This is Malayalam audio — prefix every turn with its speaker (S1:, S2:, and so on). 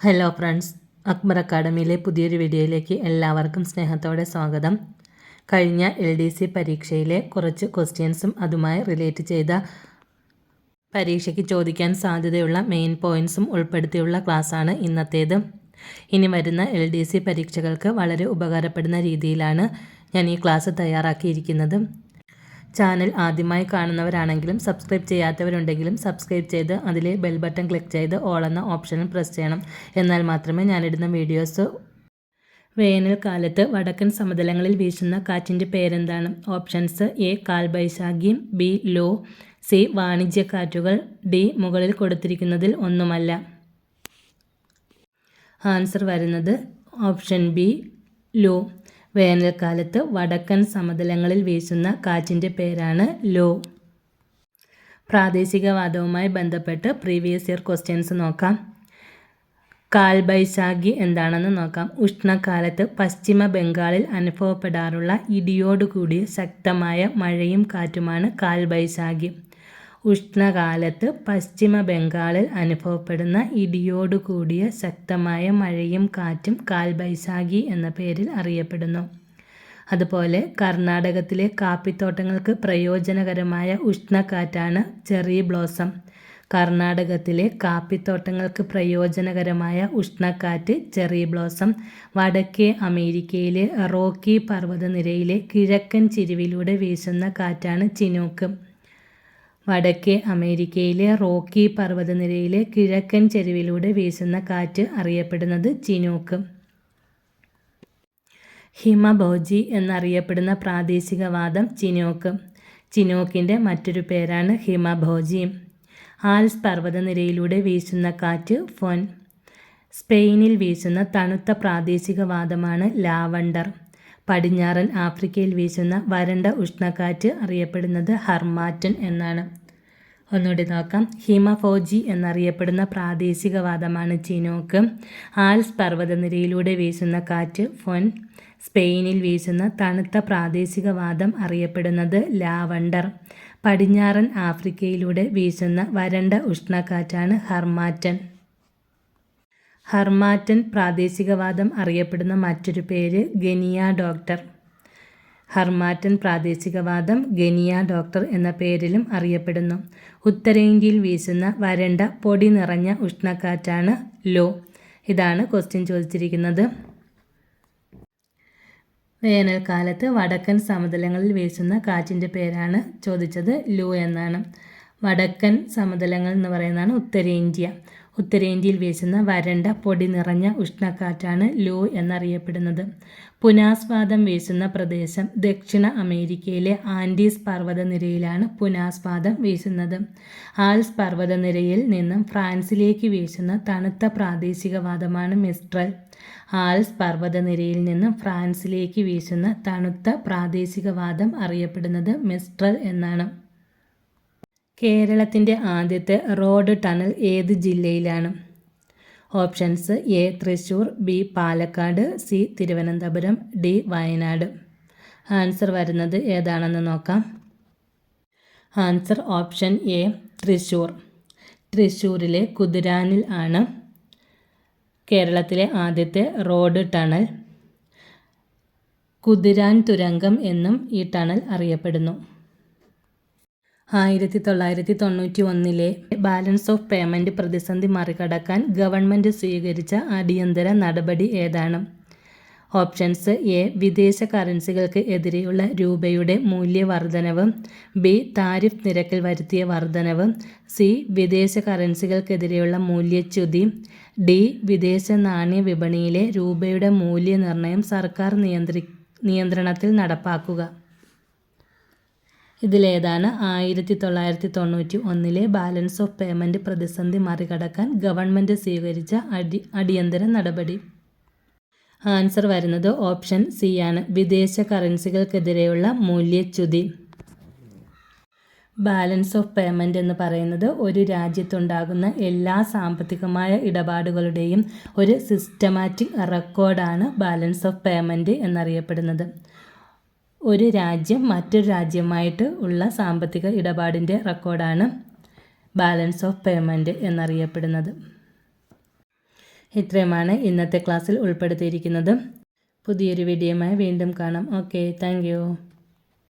S1: ഹലോ ഫ്രണ്ട്സ് അക്ബർ അക്കാഡമിയിലെ പുതിയൊരു വീഡിയോയിലേക്ക് എല്ലാവർക്കും സ്നേഹത്തോടെ സ്വാഗതം. കഴിഞ്ഞ എൽ ഡി സി പരീക്ഷയിലെ കുറച്ച് ക്വസ്റ്റ്യൻസും അതുമായി റിലേറ്റ് ചെയ്ത പരീക്ഷയ്ക്ക് ചോദിക്കാൻ സാധ്യതയുള്ള മെയിൻ പോയിന്റ്സും ഉൾപ്പെടുത്തിയുള്ള ക്ലാസ്സാണ് ഇന്നത്തേത്. ഇനി വരുന്ന എൽ ഡി സി പരീക്ഷകൾക്ക് വളരെ ഉപകാരപ്പെടുന്ന രീതിയിലാണ് ഞാൻ ഈ ക്ലാസ് തയ്യാറാക്കിയിരിക്കുന്നത്. ചാനൽ ആദ്യമായി കാണുന്നവരാണെങ്കിലും സബ്സ്ക്രൈബ് ചെയ്യാത്തവരുണ്ടെങ്കിലും സബ്സ്ക്രൈബ് ചെയ്ത് അതിലെ ബെൽ ബട്ടൺ ക്ലിക്ക് ചെയ്ത് ഓൾ എന്ന ഓപ്ഷനിൽ പ്രസ് ചെയ്യണം. എന്നാൽ മാത്രമേ ഞാനിടുന്ന വീഡിയോസ് വേനൽക്കാലത്ത് വടക്കൻ സമതലങ്ങളിൽ വീശുന്ന കാറ്റിന്റെ പേരെന്താണ്? Options A Kalbaishakhi B Loo C വാണിജ്യ കാറ്റുകൾ ഡി മുകളിൽ കൊടുത്തിരിക്കുന്നതിൽ ഒന്നുമല്ല. ആൻസർ വരുന്നത് ഓപ്ഷൻ ബി ലോ. വേനൽക്കാലത്ത് വടക്കൻ സമതലങ്ങളിൽ വീശുന്ന കാറ്റിന്റെ പേരാണ് ലോ. പ്രാദേശികവാദവുമായി ബന്ധപ്പെട്ട് പ്രീവിയസ് ഇയർ ക്വസ്റ്റ്യൻസ് നോക്കാം. കാൽബൈശാഖി എന്താണെന്ന് നോക്കാം. ഉഷ്ണകാലത്ത് പശ്ചിമ ബംഗാളിൽ അനുഭവപ്പെടാറുള്ള ഇടിയോടുകൂടിയ ശക്തമായ മഴയും കാറ്റുമാണ് കാൽബൈശാഖി. ഉഷ്ണകാലത്ത് പശ്ചിമ ബംഗാളിൽ അനുഭവപ്പെടുന്ന ഇടിയോടുകൂടിയ ശക്തമായ മഴയും കാറ്റും കാൽബൈശാഖി എന്ന പേരിൽ അറിയപ്പെടുന്നു. അതുപോലെ കർണാടകത്തിലെ കാപ്പിത്തോട്ടങ്ങൾക്ക് പ്രയോജനകരമായ ഉഷ്ണക്കാറ്റാണ് ചെറി ബ്ലോസം. കർണാടകത്തിലെ കാപ്പിത്തോട്ടങ്ങൾക്ക് പ്രയോജനകരമായ ഉഷ്ണക്കാറ്റ് ചെറി ബ്ലോസം. വടക്കേ അമേരിക്കയിലെ റോക്കി പർവതനിരയിലെ കിഴക്കൻ ചിരിവിലൂടെ വീശുന്ന കാറ്റാണ് ചിനൂക്ക്. വടക്കേ അമേരിക്കയിലെ റോക്കി പർവതനിരയിലെ കിഴക്കൻ ചെരുവിലൂടെ വീശുന്ന കാറ്റ് അറിയപ്പെടുന്നത് ചിനൂക്ക്. ഹിമഭോജി എന്നറിയപ്പെടുന്ന പ്രാദേശികവാദം ചിനോക്ക്. ചിനോക്കിന്റെ മറ്റൊരു പേരാണ് ഹിമഭോജി. ആൽസ് പർവതനിരയിലൂടെ വീശുന്ന കാറ്റ് ഫൊൻ. സ്പെയിനിൽ വീശുന്ന തണുത്ത പ്രാദേശികവാദമാണ് ലാവണ്ടർ. പടിഞ്ഞാറൻ ആഫ്രിക്കയിൽ വീശുന്ന വരണ്ട ഉഷ്ണക്കാറ്റ് അറിയപ്പെടുന്നത് ഹർമാറ്റൻ എന്നാണ്. ഒന്നുകൂടി നോക്കാം. ഹിമഫോജി എന്നറിയപ്പെടുന്ന പ്രാദേശികവാദമാണ് ചിനോക്ക്. ആൽസ് പർവതനിരയിലൂടെ വീശുന്ന കാറ്റ് ഫൊൻ സ്പെയിനിൽ വീശുന്ന തണുത്ത പ്രാദേശികവാദം അറിയപ്പെടുന്നത് ലാവണ്ടർ. പടിഞ്ഞാറൻ ആഫ്രിക്കയിലൂടെ വീശുന്ന വരണ്ട ഉഷ്ണക്കാറ്റാണ് ഹർമാറ്റൻ. ഹർമാറ്റൻ പ്രാദേശികവാദം അറിയപ്പെടുന്ന മറ്റൊരു പേര് ഗനിയ ഡോക്ടർ. ഹർമാറ്റൻ പ്രാദേശികവാദം ഗനിയ ഡോക്ടർ എന്ന പേരിലും അറിയപ്പെടുന്നു. ഉത്തരേന്ത്യയിൽ വീശുന്ന വരണ്ട പൊടി നിറഞ്ഞ ഉഷ്ണക്കാറ്റാണ് ലോ. ഇതാണ് ക്വസ്റ്റ്യൻ ചോദിച്ചിരിക്കുന്നത്. വേനൽക്കാലത്ത് വടക്കൻ സമതലങ്ങളിൽ വീശുന്ന കാറ്റിന്റെ പേരാണ് ചോദിച്ചത് ലോ എന്നാണ്. വടക്കൻ സമതലങ്ങൾ എന്ന് പറയുന്നതാണ് ഉത്തരേന്ത്യ. ഉത്തരേന്ത്യയിൽ വീശുന്ന വരണ്ട പൊടി നിറഞ്ഞ ഉഷ്ണക്കാറ്റാണ് ലൂ എന്നറിയപ്പെടുന്നത്. പുനാസ്വാദം വീശുന്ന പ്രദേശം ദക്ഷിണ അമേരിക്കയിലെ ആൻഡീസ് പർവതനിരയിലാണ് പുനാസ്വാദം വീശുന്നത്. ആൽസ് പർവതനിരയിൽ നിന്നും ഫ്രാൻസിലേക്ക് വീശുന്ന തണുത്ത പ്രാദേശികവാദമാണ് മിസ്ട്രൽ. ആൽസ് പർവതനിരയിൽ നിന്നും ഫ്രാൻസിലേക്ക് വീശുന്ന തണുത്ത പ്രാദേശികവാദം അറിയപ്പെടുന്നത് മിസ്ട്രൽ എന്നാണ്. കേരളത്തിന്റെ ആദ്യത്തെ റോഡ് ടണൽ ഏത് ജില്ലയിലാണ്? Options A Thrissur B Palakkad C Thiruvananthapuram D Wayanad. Answer വരുന്നത് ഏതാണെന്ന് നോക്കാം. ആൻസർ ഓപ്ഷൻ എ തൃശ്ശൂർ തൃശ്ശൂരിലെ കുതിരാനിൽ ആണ് കേരളത്തിലെ ആദ്യത്തെ റോഡ് ടണൽ. കുതിരാൻ തുരങ്കം എന്നും ഈ ടണൽ അറിയപ്പെടുന്നു. ആയിരത്തി തൊള്ളായിരത്തി തൊണ്ണൂറ്റി ഒന്നിലെ ബാലൻസ് ഓഫ് പേയ്മെന്റ് പ്രതിസന്ധി മറികടക്കാൻ ഗവൺമെന്റ് സ്വീകരിച്ച അടിയന്തര നടപടി ഏതാണ്? ഓപ്ഷൻസ് എ വിദേശ കറൻസികൾക്ക് എതിരെയുള്ള രൂപയുടെ മൂല്യവർധനവ് ബി താരിഫ് നിരക്കിൽ വരുത്തിയ വർധനവ് സി വിദേശ കറൻസികൾക്കെതിരെയുള്ള മൂല്യച്യുതി ഡി വിദേശ നാണ്യ വിപണിയിലെ രൂപയുടെ മൂല്യനിർണയം സർക്കാർ നിയന്ത്രി നിയന്ത്രണത്തിൽ നടപ്പാക്കുക. ഇതിലേതാണ് ആയിരത്തി തൊള്ളായിരത്തി തൊണ്ണൂറ്റി ഒന്നിലെ ബാലൻസ് ഓഫ് പേയ്മെന്റ് പ്രതിസന്ധി മറികടക്കാൻ ഗവൺമെന്റ് സ്വീകരിച്ച അടി അടിയന്തര നടപടി. ആൻസർ വരുന്നത് ഓപ്ഷൻ സി ആണ്. വിദേശ കറൻസികൾക്കെതിരെയുള്ള മൂല്യച്യുതി. ബാലൻസ് ഓഫ് പേയ്മെന്റ് എന്ന് പറയുന്നത് ഒരു രാജ്യത്തുണ്ടാകുന്ന എല്ലാ സാമ്പത്തികമായ ഇടപാടുകളുടെയും ഒരു സിസ്റ്റമാറ്റിക് റെക്കോർഡാണ് ബാലൻസ് ഓഫ് പേയ്മെന്റ് എന്നറിയപ്പെടുന്നത്. ഒരു രാജ്യം മറ്റൊരു രാജ്യമായിട്ട് ഉള്ള സാമ്പത്തിക ഇടപാടിന്റെ റെക്കോർഡാണ് ബാലൻസ് ഓഫ് പേയ്മെന്റ് എന്നറിയപ്പെടുന്നത്. ഇത്രയുമാണ് ഇന്നത്തെ ക്ലാസ്സിൽ ഉൾപ്പെടുത്തിയിരിക്കുന്നത്. പുതിയൊരു വീഡിയോയുമായി വീണ്ടും കാണാം. Okay thank